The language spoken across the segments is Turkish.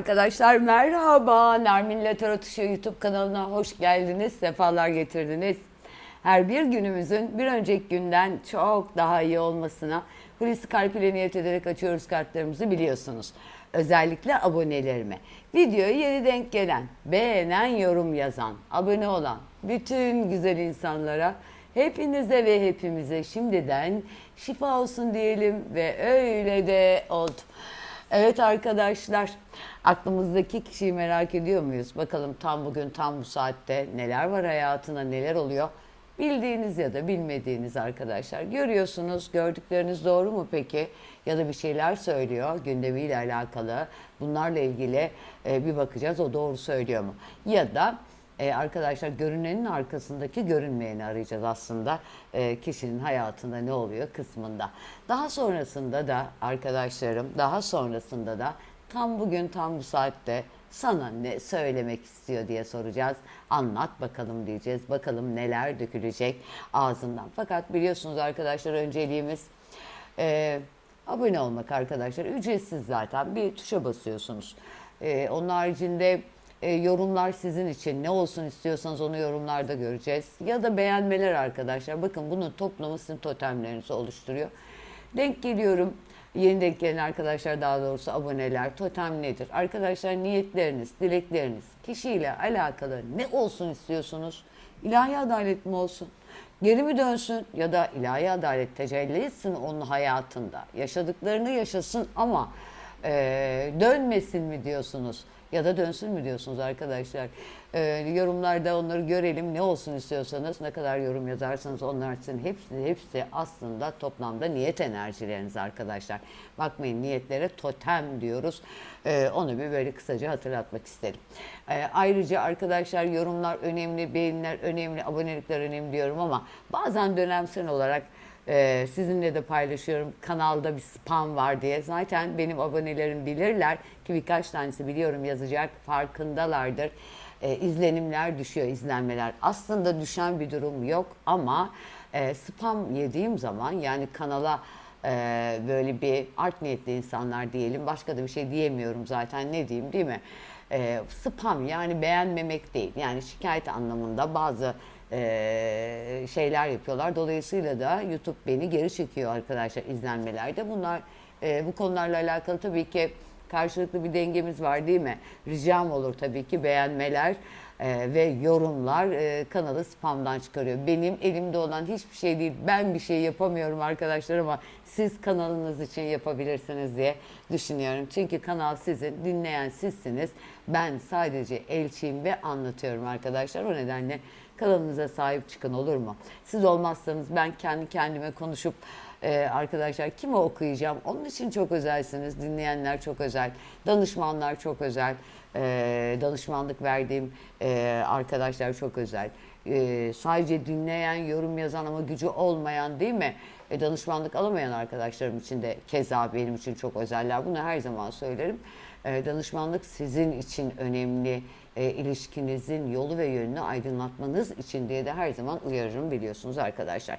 Arkadaşlar merhaba. Nermin Latar Atışıyor YouTube kanalına hoş geldiniz. Sefalar getirdiniz. Her bir günümüzün bir önceki günden çok daha iyi olmasına Hulusi Kalp ile niyet ederek açıyoruz kartlarımızı biliyorsunuz. Özellikle abonelerime. Videoya yeni denk gelen, beğenen, yorum yazan, abone olan bütün güzel insanlara hepinize ve hepimize şimdiden şifa olsun diyelim ve öyle de oldu. Evet arkadaşlar, aklımızdaki kişiyi merak ediyor muyuz? Bakalım tam bugün, tam bu saatte neler var hayatına, neler oluyor? Bildiğiniz ya da bilmediğiniz arkadaşlar. Görüyorsunuz, gördükleriniz doğru mu peki? Ya da bir şeyler söylüyor gündemiyle alakalı. Bunlarla ilgili e, bir bakacağız, o doğru söylüyor mu? Ya da e, arkadaşlar görünenin arkasındaki görünmeyeni arayacağız aslında e, kişinin hayatında ne oluyor kısmında. Daha sonrasında da arkadaşlarım daha sonrasında da tam bugün tam bu saatte sana ne söylemek istiyor diye soracağız. Anlat bakalım diyeceğiz. Bakalım neler dökülecek ağzından. Fakat biliyorsunuz arkadaşlar önceliğimiz e, abone olmak arkadaşlar. Ücretsiz zaten. Bir tuşa basıyorsunuz. E, onun haricinde e, yorumlar sizin için. Ne olsun istiyorsanız onu yorumlarda göreceğiz. Ya da beğenmeler arkadaşlar. Bakın bunun toplamı sizin totemlerinizi oluşturuyor. Denk geliyorum. Yeni denk gelen arkadaşlar daha doğrusu aboneler. Totem nedir? Arkadaşlar niyetleriniz, dilekleriniz, kişiyle alakalı ne olsun istiyorsunuz? İlahi adalet mi olsun? Geri mi dönsün ya da ilahi adalet tecelli etsin onun hayatında. Yaşadıklarını yaşasın ama e, dönmesin mi diyorsunuz? Ya da dönsün mü diyorsunuz arkadaşlar? Ee, yorumlarda onları görelim. Ne olsun istiyorsanız, ne kadar yorum yazarsanız onlar sizin hepsi, hepsi aslında toplamda niyet enerjileriniz arkadaşlar. Bakmayın niyetlere totem diyoruz. Ee, onu bir böyle kısaca hatırlatmak istedim. Ee, ayrıca arkadaşlar yorumlar önemli, beğeniler önemli, abonelikler önemli diyorum ama bazen dönemsel olarak ee, sizinle de paylaşıyorum. Kanalda bir spam var diye. Zaten benim abonelerim bilirler ki birkaç tanesi biliyorum yazacak farkındalardır. Ee, izlenimler düşüyor, izlenmeler. Aslında düşen bir durum yok ama e, spam yediğim zaman yani kanala e, böyle bir art niyetli insanlar diyelim. Başka da bir şey diyemiyorum zaten ne diyeyim değil mi? E, spam yani beğenmemek değil. Yani şikayet anlamında bazı e, şeyler yapıyorlar. Dolayısıyla da YouTube beni geri çekiyor arkadaşlar izlenmelerde. Bunlar e, bu konularla alakalı tabii ki karşılıklı bir dengemiz var değil mi? Ricam olur tabii ki beğenmeler e, ve yorumlar e, kanalı spamdan çıkarıyor. Benim elimde olan hiçbir şey değil. Ben bir şey yapamıyorum arkadaşlar ama siz kanalınız için yapabilirsiniz diye düşünüyorum. Çünkü kanal sizin, dinleyen sizsiniz. Ben sadece elçiyim ve anlatıyorum arkadaşlar. O nedenle kanalınıza sahip çıkın olur mu? Siz olmazsanız ben kendi kendime konuşup e, arkadaşlar kime okuyacağım? Onun için çok özelsiniz. Dinleyenler çok özel. Danışmanlar çok özel. E, danışmanlık verdiğim e, arkadaşlar çok özel. E, sadece dinleyen, yorum yazan ama gücü olmayan değil mi? E, danışmanlık alamayan arkadaşlarım için de keza benim için çok özeller. Bunu her zaman söylerim. E, danışmanlık sizin için önemli. E, ilişkinizin yolu ve yönünü aydınlatmanız için diye de her zaman uyarırım biliyorsunuz arkadaşlar.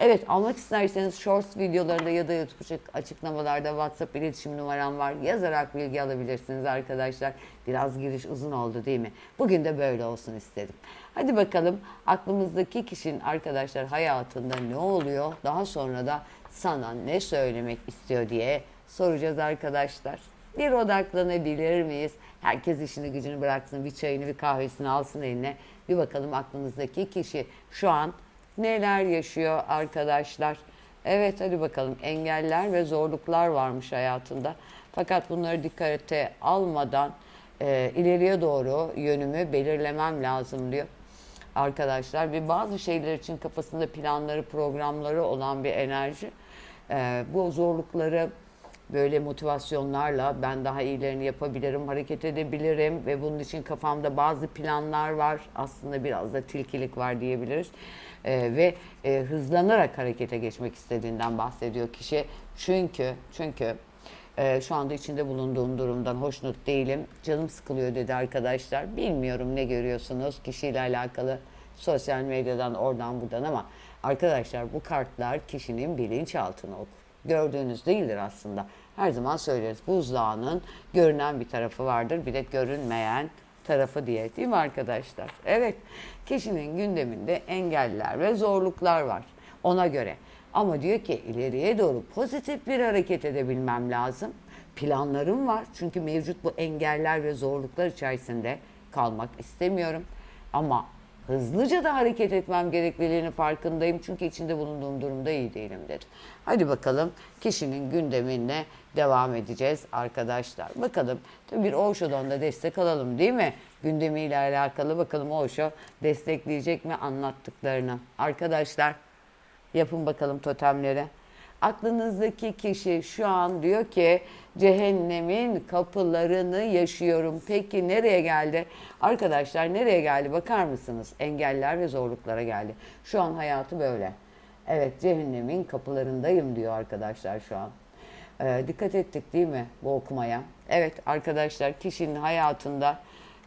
Evet almak isterseniz shorts videolarında ya da YouTube açıklamalarda WhatsApp iletişim numaram var. Yazarak bilgi alabilirsiniz arkadaşlar. Biraz giriş uzun oldu değil mi? Bugün de böyle olsun istedim. Hadi bakalım aklımızdaki kişinin arkadaşlar hayatında ne oluyor? Daha sonra da sana ne söylemek istiyor diye soracağız arkadaşlar. Bir odaklanabilir miyiz? Herkes işini gücünü bıraksın, bir çayını bir kahvesini alsın eline. Bir bakalım aklınızdaki kişi şu an neler yaşıyor arkadaşlar. Evet hadi bakalım engeller ve zorluklar varmış hayatında. Fakat bunları dikkate almadan e, ileriye doğru yönümü belirlemem lazım diyor. Arkadaşlar bir bazı şeyler için kafasında planları, programları olan bir enerji. E, bu zorlukları böyle motivasyonlarla ben daha iyilerini yapabilirim, hareket edebilirim ve bunun için kafamda bazı planlar var. Aslında biraz da tilkilik var diyebiliriz. Ee, ve e, hızlanarak harekete geçmek istediğinden bahsediyor kişi. Çünkü çünkü e, şu anda içinde bulunduğum durumdan hoşnut değilim. Canım sıkılıyor dedi arkadaşlar. Bilmiyorum ne görüyorsunuz kişiyle alakalı sosyal medyadan oradan buradan ama arkadaşlar bu kartlar kişinin bilinçaltını okur gördüğünüz değildir aslında. Her zaman söyleriz buzdağının görünen bir tarafı vardır bir de görünmeyen tarafı diye değil mi arkadaşlar? Evet kişinin gündeminde engeller ve zorluklar var ona göre. Ama diyor ki ileriye doğru pozitif bir hareket edebilmem lazım. Planlarım var çünkü mevcut bu engeller ve zorluklar içerisinde kalmak istemiyorum. Ama hızlıca da hareket etmem gerekliliğini farkındayım çünkü içinde bulunduğum durumda iyi değilim dedi. Hadi bakalım kişinin gündemine devam edeceğiz arkadaşlar. Bakalım tabii bir Osho'dan da destek alalım değil mi? Gündemiyle alakalı bakalım Osho destekleyecek mi anlattıklarını. Arkadaşlar yapın bakalım totemleri. Aklınızdaki kişi şu an diyor ki cehennemin kapılarını yaşıyorum. Peki nereye geldi? Arkadaşlar nereye geldi bakar mısınız? Engeller ve zorluklara geldi. Şu an hayatı böyle. Evet cehennemin kapılarındayım diyor arkadaşlar şu an. Ee, dikkat ettik değil mi bu okumaya? Evet arkadaşlar kişinin hayatında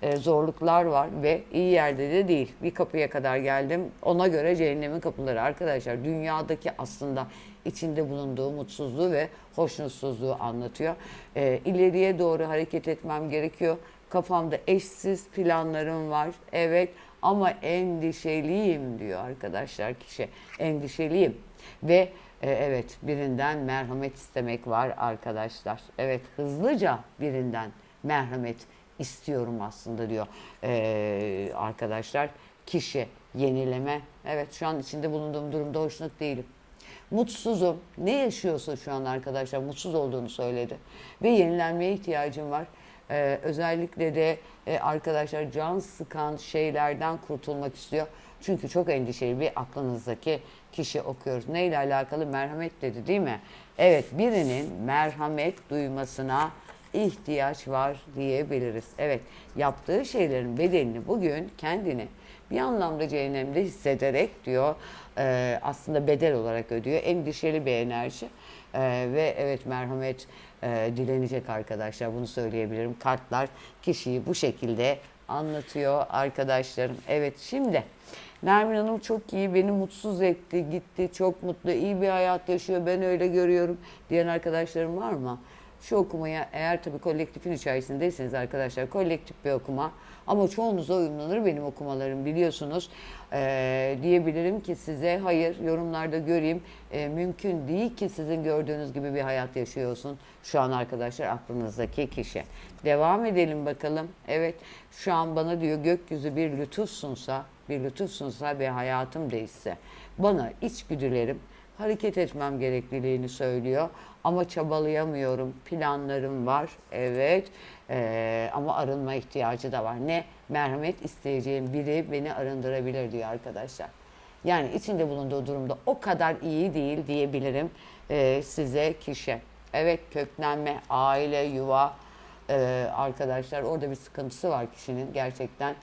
e, zorluklar var ve iyi yerde de değil. Bir kapıya kadar geldim. Ona göre cehennemin kapıları arkadaşlar. Dünyadaki aslında içinde bulunduğu mutsuzluğu ve hoşnutsuzluğu anlatıyor. E, ileriye doğru hareket etmem gerekiyor. Kafamda eşsiz planlarım var. Evet ama endişeliyim diyor arkadaşlar kişi. Endişeliyim ve e, evet birinden merhamet istemek var arkadaşlar. Evet hızlıca birinden merhamet istiyorum aslında diyor ee, arkadaşlar. Kişi yenileme. Evet şu an içinde bulunduğum durumda hoşnut değilim. Mutsuzum. Ne yaşıyorsa şu an arkadaşlar mutsuz olduğunu söyledi. Ve yenilenmeye ihtiyacım var. Ee, özellikle de e, arkadaşlar can sıkan şeylerden kurtulmak istiyor. Çünkü çok endişeli bir aklınızdaki kişi okuyoruz. Neyle alakalı? Merhamet dedi değil mi? Evet birinin merhamet duymasına ihtiyaç var diyebiliriz. Evet yaptığı şeylerin bedelini bugün kendini bir anlamda cehennemde hissederek diyor e, aslında bedel olarak ödüyor. Endişeli bir enerji e, ve evet merhamet e, dilenecek arkadaşlar bunu söyleyebilirim. Kartlar kişiyi bu şekilde anlatıyor arkadaşlarım. Evet şimdi Nermin Hanım çok iyi, beni mutsuz etti, gitti, çok mutlu, iyi bir hayat yaşıyor, ben öyle görüyorum diyen arkadaşlarım var mı? Şu okumaya eğer tabii kolektifin içerisindeyseniz arkadaşlar kolektif bir okuma ama çoğunuza uyumlanır benim okumalarım biliyorsunuz. Ee, diyebilirim ki size hayır yorumlarda göreyim Ee, mümkün değil ki sizin gördüğünüz gibi bir hayat yaşıyorsun şu an arkadaşlar aklınızdaki kişi. Devam edelim bakalım. Evet şu an bana diyor gökyüzü bir lütuf sunsa bir lütuf sunsa ve hayatım değişse bana içgüdülerim hareket etmem gerekliliğini söylüyor. Ama çabalayamıyorum. Planlarım var. Evet. Ee, ama arınma ihtiyacı da var. Ne? Merhamet isteyeceğim biri beni arındırabilir diyor arkadaşlar. Yani içinde bulunduğu durumda o kadar iyi değil diyebilirim ee, size kişi. Evet köklenme, aile, yuva ee, arkadaşlar orada bir sıkıntısı var kişinin gerçekten.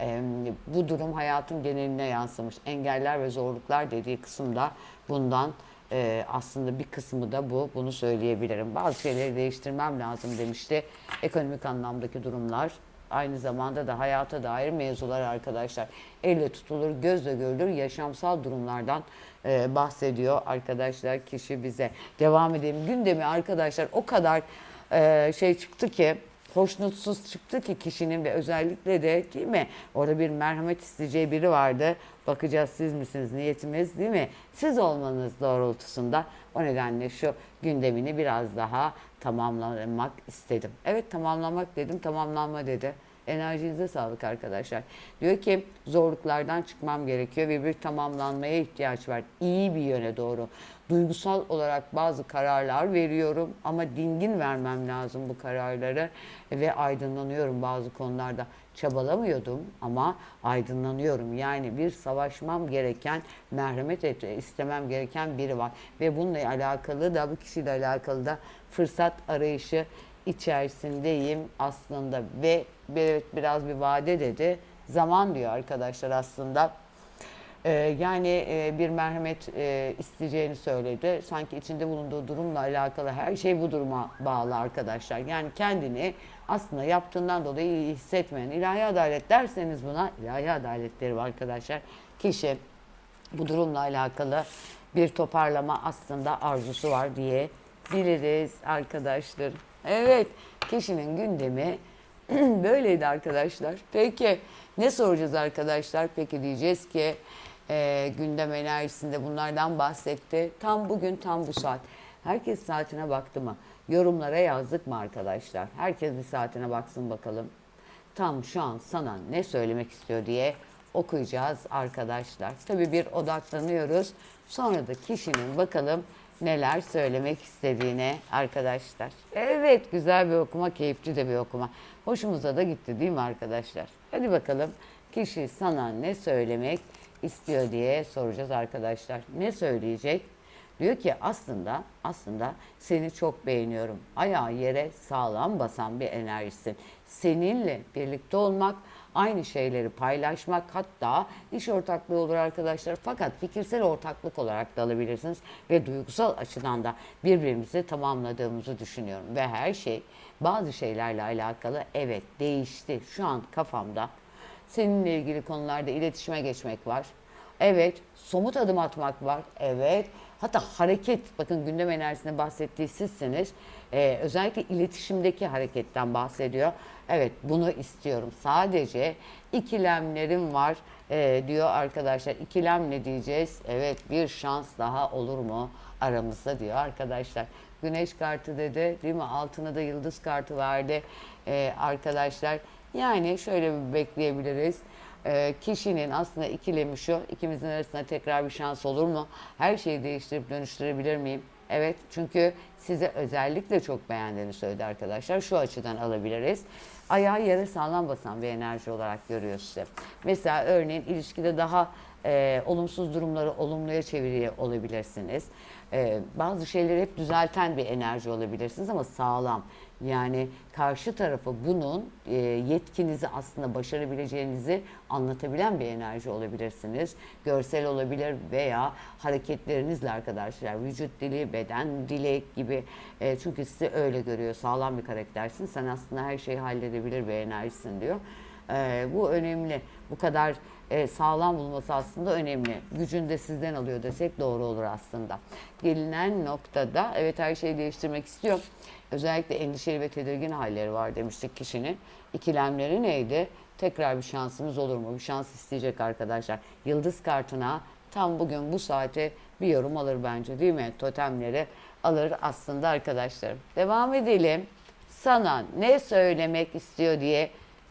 Ee, bu durum hayatın geneline yansımış. Engeller ve zorluklar dediği kısımda bundan e, aslında bir kısmı da bu. Bunu söyleyebilirim. Bazı şeyleri değiştirmem lazım demişti. Ekonomik anlamdaki durumlar. Aynı zamanda da hayata dair mevzular arkadaşlar. Elle tutulur, gözle görülür yaşamsal durumlardan e, bahsediyor arkadaşlar kişi bize. Devam edelim. Gündemi arkadaşlar o kadar e, şey çıktı ki hoşnutsuz çıktı ki kişinin ve özellikle de değil mi? Orada bir merhamet isteyeceği biri vardı. Bakacağız siz misiniz niyetimiz değil mi? Siz olmanız doğrultusunda o nedenle şu gündemini biraz daha tamamlamak istedim. Evet tamamlamak dedim tamamlanma dedi. Enerjinize sağlık arkadaşlar. Diyor ki zorluklardan çıkmam gerekiyor ve bir tamamlanmaya ihtiyaç var. İyi bir yöne doğru. Duygusal olarak bazı kararlar veriyorum ama dingin vermem lazım bu kararları ve aydınlanıyorum bazı konularda. Çabalamıyordum ama aydınlanıyorum. Yani bir savaşmam gereken, merhamet et, istemem gereken biri var. Ve bununla alakalı da bu kişiyle alakalı da fırsat arayışı içerisindeyim aslında ve evet biraz bir vade dedi. Zaman diyor arkadaşlar aslında. Ee, yani e, bir merhamet e, isteyeceğini söyledi. Sanki içinde bulunduğu durumla alakalı her şey bu duruma bağlı arkadaşlar. Yani kendini aslında yaptığından dolayı iyi hissetmeyen ilahi adalet derseniz buna ilahi adaletleri var arkadaşlar. Kişi bu durumla alakalı bir toparlama aslında arzusu var diye biliriz arkadaşlar. Evet, kişinin gündemi böyleydi arkadaşlar. Peki ne soracağız arkadaşlar? Peki diyeceğiz ki e, gündem enerjisinde bunlardan bahsetti. Tam bugün tam bu saat. Herkes saatine baktı mı? Yorumlara yazdık mı arkadaşlar? Herkes bir saatine baksın bakalım. Tam şu an sana ne söylemek istiyor diye okuyacağız arkadaşlar. Tabii bir odaklanıyoruz. Sonra da kişinin bakalım neler söylemek istediğine arkadaşlar. Evet güzel bir okuma, keyifli de bir okuma. Hoşumuza da gitti değil mi arkadaşlar? Hadi bakalım kişi sana ne söylemek istiyor diye soracağız arkadaşlar. Ne söyleyecek? Diyor ki aslında aslında seni çok beğeniyorum. Ayağı yere sağlam basan bir enerjisin. Seninle birlikte olmak, aynı şeyleri paylaşmak hatta iş ortaklığı olur arkadaşlar. Fakat fikirsel ortaklık olarak da alabilirsiniz ve duygusal açıdan da birbirimizi tamamladığımızı düşünüyorum. Ve her şey bazı şeylerle alakalı evet değişti. Şu an kafamda seninle ilgili konularda iletişime geçmek var. Evet, somut adım atmak var. Evet, hatta hareket, bakın gündem enerjisinde bahsettiği sizsiniz. Ee, özellikle iletişimdeki hareketten bahsediyor. Evet, bunu istiyorum. Sadece ikilemlerim var ee, diyor arkadaşlar. İkilem ne diyeceğiz? Evet, bir şans daha olur mu aramızda diyor arkadaşlar. Güneş kartı dedi, değil mi? Altına da yıldız kartı verdi ee, arkadaşlar. Yani şöyle bir bekleyebiliriz e, kişinin aslında ikilemi şu, ikimizin arasında tekrar bir şans olur mu? Her şeyi değiştirip dönüştürebilir miyim? Evet, çünkü size özellikle çok beğendiğini söyledi arkadaşlar. Şu açıdan alabiliriz. Ayağı yere sağlam basan bir enerji olarak görüyor size. Mesela örneğin ilişkide daha e, olumsuz durumları olumluya çeviriyor olabilirsiniz. E, bazı şeyleri hep düzelten bir enerji olabilirsiniz ama sağlam. Yani karşı tarafı bunun e, yetkinizi aslında başarabileceğinizi anlatabilen bir enerji olabilirsiniz. Görsel olabilir veya hareketlerinizle arkadaşlar vücut dili, beden dili gibi e, çünkü sizi öyle görüyor. Sağlam bir karaktersin. Sen aslında her şeyi halledebilir bir enerjisin diyor. E, bu önemli. Bu kadar e, sağlam bulması aslında önemli. Gücünü de sizden alıyor desek doğru olur aslında. Gelinen noktada evet her şeyi değiştirmek istiyor. Özellikle endişeli ve tedirgin halleri var demiştik kişinin. İkilemleri neydi? Tekrar bir şansımız olur mu? Bir şans isteyecek arkadaşlar. Yıldız kartına tam bugün bu saate bir yorum alır bence değil mi? Totemleri alır aslında arkadaşlarım. Devam edelim. Sana ne söylemek istiyor diye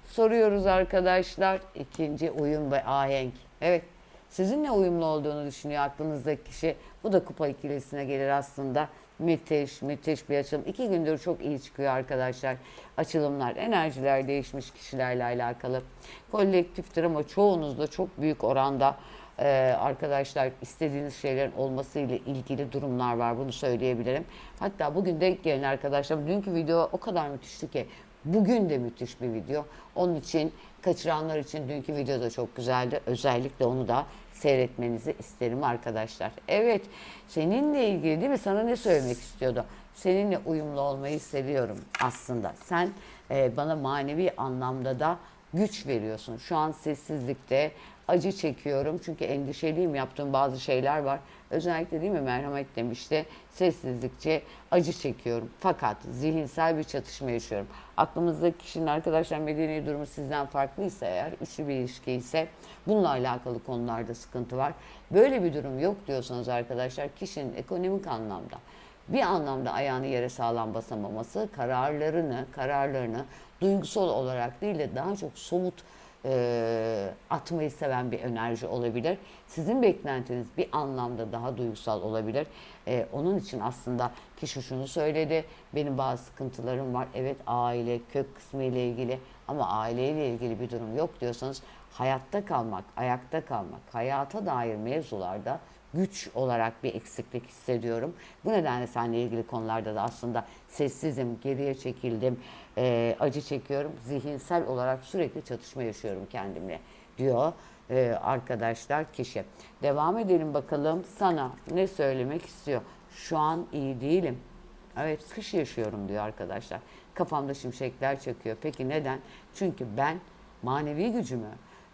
soruyoruz arkadaşlar. İkinci uyum ve ahenk. Evet. Sizinle uyumlu olduğunu düşünüyor aklınızdaki kişi. Bu da kupa ikilisine gelir aslında. Müthiş, müthiş bir açılım. İki gündür çok iyi çıkıyor arkadaşlar. Açılımlar, enerjiler değişmiş kişilerle alakalı. Kolektiftir ama çoğunuzda çok büyük oranda e, arkadaşlar istediğiniz şeylerin olması ile ilgili durumlar var. Bunu söyleyebilirim. Hatta bugün denk gelin arkadaşlar. Dünkü video o kadar müthişti ki Bugün de müthiş bir video. Onun için kaçıranlar için dünkü video da çok güzeldi. Özellikle onu da seyretmenizi isterim arkadaşlar. Evet, seninle ilgili değil mi? Sana ne söylemek istiyordu? Seninle uyumlu olmayı seviyorum aslında. Sen e, bana manevi anlamda da güç veriyorsun. Şu an sessizlikte acı çekiyorum çünkü endişeliyim yaptığım bazı şeyler var. Özellikle değil mi merhamet demişti. Sessizlikçe acı çekiyorum. Fakat zihinsel bir çatışma yaşıyorum. Aklımızdaki kişinin arkadaşlar medeni durumu sizden farklıysa eğer, üçlü bir ilişki ise bununla alakalı konularda sıkıntı var. Böyle bir durum yok diyorsanız arkadaşlar kişinin ekonomik anlamda bir anlamda ayağını yere sağlam basamaması kararlarını, kararlarını duygusal olarak değil de daha çok somut e, atmayı seven bir enerji olabilir. Sizin beklentiniz bir anlamda daha duygusal olabilir. E, onun için aslında kişi şunu söyledi. Benim bazı sıkıntılarım var. Evet aile, kök kısmı ile ilgili ama aileyle ilgili bir durum yok diyorsanız hayatta kalmak, ayakta kalmak, hayata dair mevzularda güç olarak bir eksiklik hissediyorum. Bu nedenle seninle ilgili konularda da aslında sessizim, geriye çekildim, e, acı çekiyorum. Zihinsel olarak sürekli çatışma yaşıyorum kendimle diyor e, arkadaşlar kişi. Devam edelim bakalım sana ne söylemek istiyor. Şu an iyi değilim. Evet kış yaşıyorum diyor arkadaşlar. Kafamda şimşekler çakıyor. Peki neden? Çünkü ben manevi gücümü,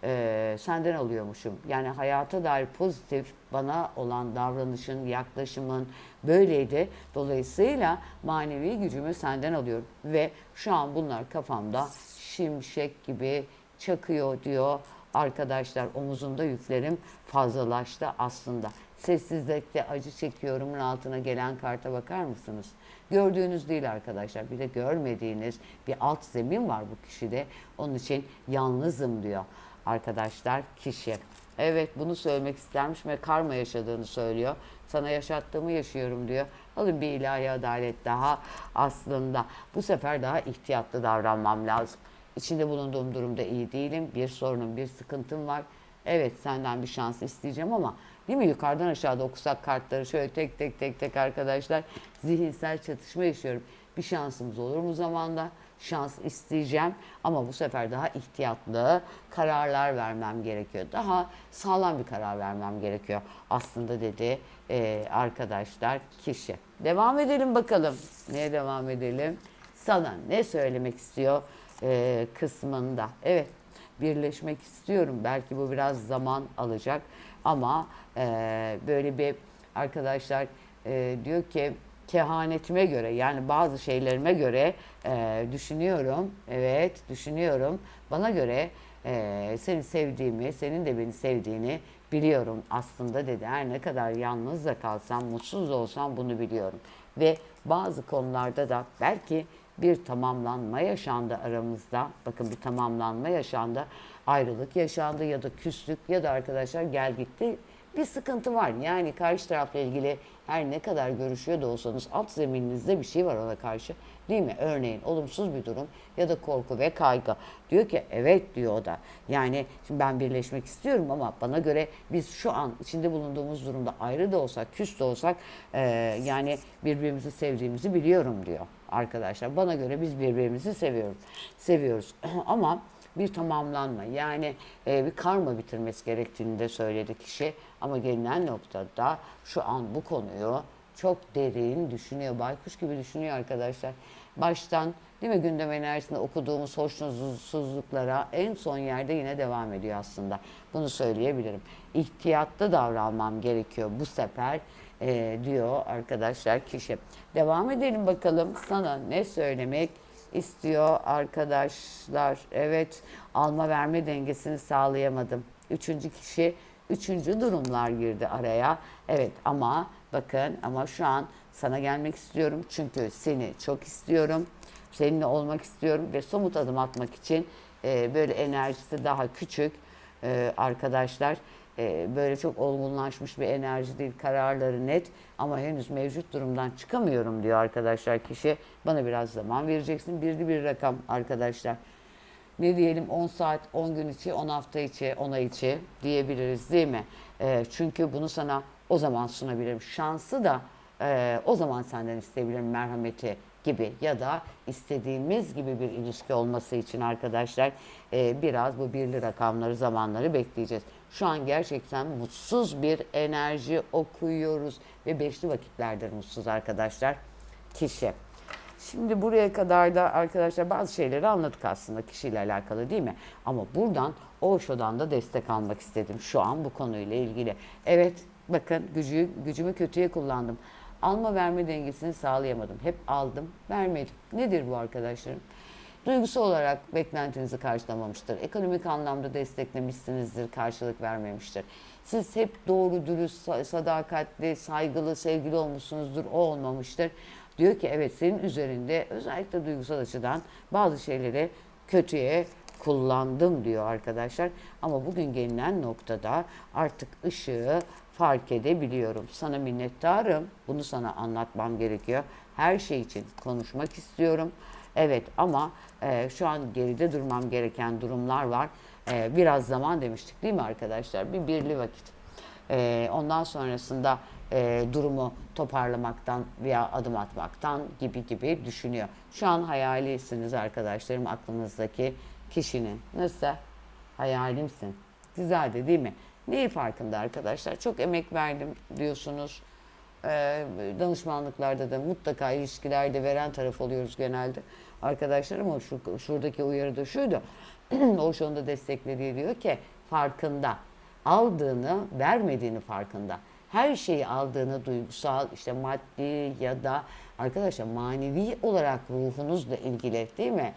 e, senden alıyormuşum. Yani hayata dair pozitif bana olan davranışın, yaklaşımın böyleydi. Dolayısıyla manevi gücümü senden alıyorum. Ve şu an bunlar kafamda şimşek gibi çakıyor diyor arkadaşlar. Omuzumda yüklerim fazlalaştı aslında. Sessizlikte acı çekiyorumun altına gelen karta bakar mısınız? Gördüğünüz değil arkadaşlar. Bir de görmediğiniz bir alt zemin var bu kişide. Onun için yalnızım diyor arkadaşlar kişi. Evet bunu söylemek istermiş ve karma yaşadığını söylüyor. Sana yaşattığımı yaşıyorum diyor. Alın bir ilahi adalet daha aslında. Bu sefer daha ihtiyatlı davranmam lazım. İçinde bulunduğum durumda iyi değilim. Bir sorunum, bir sıkıntım var. Evet senden bir şans isteyeceğim ama değil mi yukarıdan aşağıda okusak kartları şöyle tek tek tek tek arkadaşlar zihinsel çatışma yaşıyorum. Bir şansımız olur mu zamanda? Şans isteyeceğim ama bu sefer daha ihtiyatlı kararlar vermem gerekiyor. Daha sağlam bir karar vermem gerekiyor aslında dedi e, arkadaşlar kişi. Devam edelim bakalım. Neye devam edelim? Sana ne söylemek istiyor e, kısmında. Evet birleşmek istiyorum. Belki bu biraz zaman alacak ama e, böyle bir arkadaşlar e, diyor ki kehanetime göre yani bazı şeylerime göre e, düşünüyorum. Evet düşünüyorum. Bana göre e, seni sevdiğimi, senin de beni sevdiğini biliyorum aslında dedi. Her ne kadar yalnız da kalsam, mutsuz olsam bunu biliyorum. Ve bazı konularda da belki bir tamamlanma yaşandı aramızda. Bakın bir tamamlanma yaşandı. Ayrılık yaşandı ya da küslük ya da arkadaşlar gel gitti bir sıkıntı var. Yani karşı tarafla ilgili her ne kadar görüşüyor da olsanız alt zemininizde bir şey var ona karşı. Değil mi? Örneğin olumsuz bir durum ya da korku ve kaygı. Diyor ki evet diyor o da. Yani şimdi ben birleşmek istiyorum ama bana göre biz şu an içinde bulunduğumuz durumda ayrı da olsak, küs de olsak e, yani birbirimizi sevdiğimizi biliyorum diyor arkadaşlar. Bana göre biz birbirimizi seviyoruz. Seviyoruz. ama bir tamamlanma yani e, bir karma bitirmesi gerektiğini de söyledi kişi ama gelinen noktada şu an bu konuyu çok derin düşünüyor baykuş gibi düşünüyor arkadaşlar. Baştan değil mi gündem enerjisinde okuduğumuz hoşnutsuzluklara en son yerde yine devam ediyor aslında. Bunu söyleyebilirim. İhtiyatlı davranmam gerekiyor bu sefer e, diyor arkadaşlar kişi. Devam edelim bakalım. Sana ne söylemek istiyor arkadaşlar. Evet alma verme dengesini sağlayamadım. Üçüncü kişi üçüncü durumlar girdi araya. Evet ama bakın ama şu an sana gelmek istiyorum. Çünkü seni çok istiyorum. Seninle olmak istiyorum ve somut adım atmak için e, böyle enerjisi daha küçük e, arkadaşlar e, böyle çok olgunlaşmış bir enerji değil, kararları net ama henüz mevcut durumdan çıkamıyorum diyor arkadaşlar kişi. Bana biraz zaman vereceksin. Birli bir rakam arkadaşlar. Ne diyelim 10 saat, 10 gün içi, 10 hafta içi, 10 ay içi diyebiliriz değil mi? E, çünkü bunu sana o zaman sunabilirim. Şansı da e, o zaman senden isteyebilirim merhameti gibi ya da istediğimiz gibi bir ilişki olması için arkadaşlar e, biraz bu birli rakamları zamanları bekleyeceğiz. Şu an gerçekten mutsuz bir enerji okuyoruz ve beşli vakitlerdir mutsuz arkadaşlar kişi. Şimdi buraya kadar da arkadaşlar bazı şeyleri anladık aslında kişiyle alakalı değil mi? Ama buradan Osho'dan da destek almak istedim şu an bu konuyla ilgili. Evet bakın gücü, gücümü kötüye kullandım. Alma verme dengesini sağlayamadım. Hep aldım, vermedim. Nedir bu arkadaşlarım? Duygusal olarak beklentinizi karşılamamıştır. Ekonomik anlamda desteklemişsinizdir, karşılık vermemiştir. Siz hep doğru, dürüst, sadakatli, saygılı, sevgili olmuşsunuzdur, o olmamıştır. Diyor ki evet senin üzerinde özellikle duygusal açıdan bazı şeyleri kötüye kullandım diyor arkadaşlar. Ama bugün gelinen noktada artık ışığı fark edebiliyorum. Sana minnettarım. Bunu sana anlatmam gerekiyor. Her şey için konuşmak istiyorum. Evet ama e, şu an geride durmam gereken durumlar var. E, biraz zaman demiştik değil mi arkadaşlar? Bir birli vakit. E, ondan sonrasında e, durumu toparlamaktan veya adım atmaktan gibi gibi düşünüyor. Şu an hayalisiniz arkadaşlarım aklınızdaki kişinin. Nasıl? Hayalimsin. Güzel de değil mi? Neyi farkında arkadaşlar? Çok emek verdim diyorsunuz. Ee, danışmanlıklarda da mutlaka ilişkilerde veren taraf oluyoruz genelde arkadaşlar ama şu, şuradaki uyarı da şuydu. o şu anda desteklediği diyor ki farkında. Aldığını, vermediğini farkında. Her şeyi aldığını duygusal, işte maddi ya da arkadaşlar manevi olarak ruhunuzla ilgili değil mi?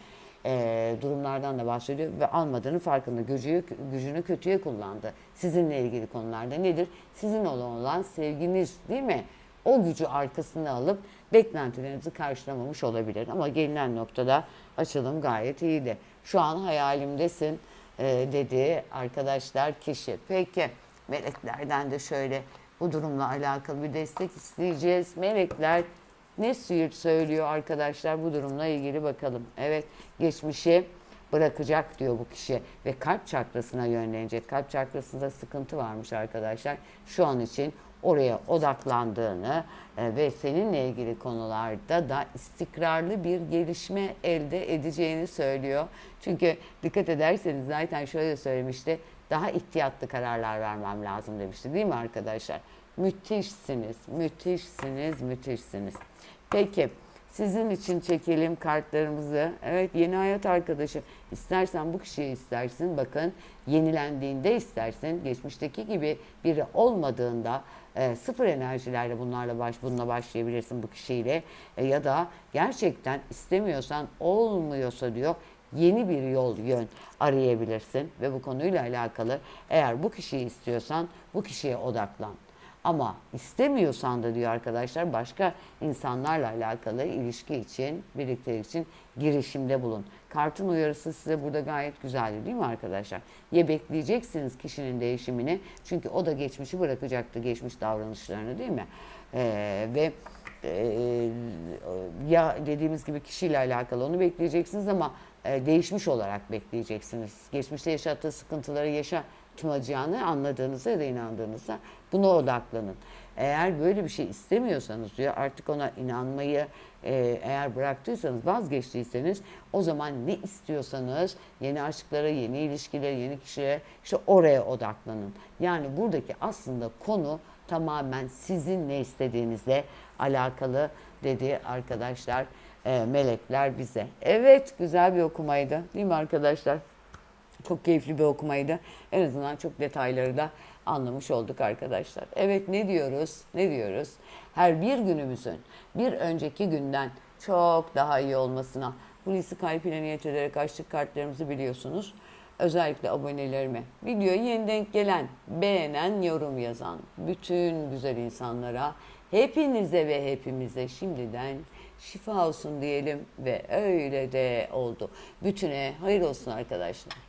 Ee, durumlardan da bahsediyor ve almadığını farkında. Gücü, gücünü kötüye kullandı. Sizinle ilgili konularda nedir? Sizin olan olan sevginiz değil mi? O gücü arkasına alıp beklentilerinizi karşılamamış olabilir. Ama gelinen noktada açılım gayet iyiydi. Şu an hayalimdesin e, dedi arkadaşlar kişi. Peki meleklerden de şöyle bu durumla alakalı bir destek isteyeceğiz. Melekler ne suyu söylüyor arkadaşlar bu durumla ilgili bakalım. Evet geçmişi bırakacak diyor bu kişi ve kalp çakrasına yönlenecek. Kalp çakrasında sıkıntı varmış arkadaşlar. Şu an için oraya odaklandığını e, ve seninle ilgili konularda da istikrarlı bir gelişme elde edeceğini söylüyor. Çünkü dikkat ederseniz zaten şöyle söylemişti. Daha ihtiyatlı kararlar vermem lazım demişti değil mi arkadaşlar? Müthişsiniz, müthişsiniz, müthişsiniz. Peki sizin için çekelim kartlarımızı. Evet yeni hayat arkadaşı. İstersen bu kişiyi istersin. Bakın yenilendiğinde istersin. Geçmişteki gibi biri olmadığında e, sıfır enerjilerle bunlarla baş bununla başlayabilirsin bu kişiyle. E, ya da gerçekten istemiyorsan olmuyorsa diyor yeni bir yol yön arayabilirsin ve bu konuyla alakalı eğer bu kişiyi istiyorsan bu kişiye odaklan. Ama istemiyorsan da diyor arkadaşlar başka insanlarla alakalı ilişki için, birliktelik için girişimde bulun. Kartın uyarısı size burada gayet güzeldi değil mi arkadaşlar? Ya bekleyeceksiniz kişinin değişimini çünkü o da geçmişi bırakacaktı, geçmiş davranışlarını değil mi? Ee, ve e, ya dediğimiz gibi kişiyle alakalı onu bekleyeceksiniz ama değişmiş olarak bekleyeceksiniz. Geçmişte yaşattığı sıkıntıları yaşatmayacağını anladığınızda ya da inandığınızda buna odaklanın. Eğer böyle bir şey istemiyorsanız diyor artık ona inanmayı e, eğer bıraktıysanız vazgeçtiyseniz o zaman ne istiyorsanız yeni aşklara, yeni ilişkilere, yeni kişilere işte oraya odaklanın. Yani buradaki aslında konu tamamen sizin ne istediğinizle alakalı dedi arkadaşlar e, melekler bize. Evet güzel bir okumaydı değil mi arkadaşlar? Çok keyifli bir okumaydı. En azından çok detayları da anlamış olduk arkadaşlar. Evet ne diyoruz? Ne diyoruz? Her bir günümüzün bir önceki günden çok daha iyi olmasına Hulusi Kalp ile niyet ederek açtık kartlarımızı biliyorsunuz. Özellikle abonelerime, videoya yeni denk gelen, beğenen, yorum yazan bütün güzel insanlara, hepinize ve hepimize şimdiden şifa olsun diyelim ve öyle de oldu. Bütüne hayır olsun arkadaşlar.